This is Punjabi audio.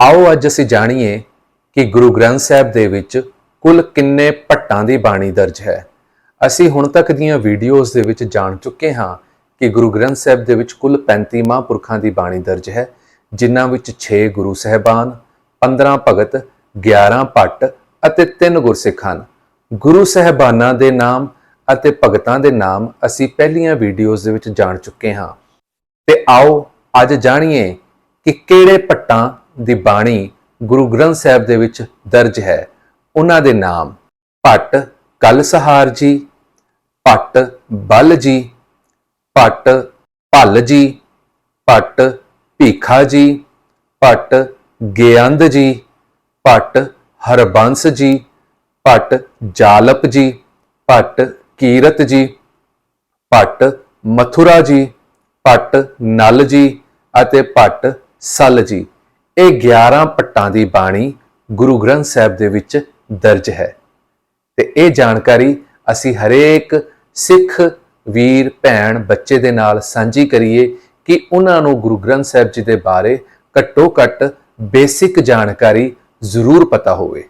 ਆਓ ਅੱਜ ਅਸੀਂ ਜਾਣੀਏ ਕਿ ਗੁਰੂ ਗ੍ਰੰਥ ਸਾਹਿਬ ਦੇ ਵਿੱਚ ਕੁੱਲ ਕਿੰਨੇ ਭੱਟਾਂ ਦੀ ਬਾਣੀ ਦਰਜ ਹੈ। ਅਸੀਂ ਹੁਣ ਤੱਕ ਦੀਆਂ ਵੀਡੀਓਜ਼ ਦੇ ਵਿੱਚ ਜਾਣ ਚੁੱਕੇ ਹਾਂ ਕਿ ਗੁਰੂ ਗ੍ਰੰਥ ਸਾਹਿਬ ਦੇ ਵਿੱਚ ਕੁੱਲ 35 ਮਹਾਂਪੁਰਖਾਂ ਦੀ ਬਾਣੀ ਦਰਜ ਹੈ, ਜਿਨ੍ਹਾਂ ਵਿੱਚ 6 ਗੁਰੂ ਸਹਿਬਾਨ 15 ਭਗਤ 11 ਭੱਟ ਅਤੇ 3 ਗੁਰਸਿੱਖ ਹਨ। ਗੁਰੂ ਸਹਿਬਾਨਾਂ ਦੇ ਨਾਮ ਅਤੇ ਭਗਤਾਂ ਦੇ ਨਾਮ ਅਸੀਂ ਪਹਿਲੀਆਂ ਵੀਡੀਓਜ਼ ਦੇ ਵਿੱਚ ਜਾਣ ਚੁੱਕੇ ਹਾਂ। ਤੇ ਆਓ ਅੱਜ ਜਾਣੀਏ ਕਿ ਕਿਹੜੇ ਪੱਟਾਂ ਦੀ ਬਾਣੀ ਗੁਰੂ ਗ੍ਰੰਥ ਸਾਹਿਬ ਦੇ ਵਿੱਚ ਦਰਜ ਹੈ। ਉਹਨਾਂ ਦੇ ਨਾਮ ਭੱਟ ਕਲਸਹਾਰ ਜੀ, ਭੱਟ ਬਲ ਜੀ, ਭੱਟ ਭੱਲ ਜੀ, ਭੱਟ ਭੀਖਾ ਜੀ, ਭੱਟ ਗਿਆੰਦ ਜੀ, ਭੱਟ ਹਰਬੰਸ ਜੀ, ਭੱਟ ਜਾਲਪ ਜੀ, ਭੱਟ ਕੀਰਤ ਜੀ, ਭੱਟ ਮਥੁਰਾ ਜੀ, ਭੱਟ ਨਲ ਜੀ ਅਤੇ ਭੱਟ ਸਲ ਜੀ। ਇਹ 11 ਪੱਟਾਂ ਦੀ ਬਾਣੀ ਗੁਰੂ ਗ੍ਰੰਥ ਸਾਹਿਬ ਦੇ ਵਿੱਚ ਦਰਜ ਹੈ। ਤੇ ਇਹ ਜਾਣਕਾਰੀ ਅਸੀਂ ਹਰੇਕ ਸਿੱਖ ਵੀਰ, ਭੈਣ, ਬੱਚੇ ਦੇ ਨਾਲ ਸਾਂਝੀ ਕਰੀਏ ਕਿ ਉਹਨਾਂ ਨੂੰ ਗੁਰੂ ਗ੍ਰੰਥ ਸਾਹਿਬ ਜੀ ਦੇ ਬਾਰੇ ਘੱਟੋ ਘੱਟ ਬੇਸਿਕ ਜਾਣਕਾਰੀ ਜ਼ਰੂਰ ਪਤਾ ਹੋਵੇ।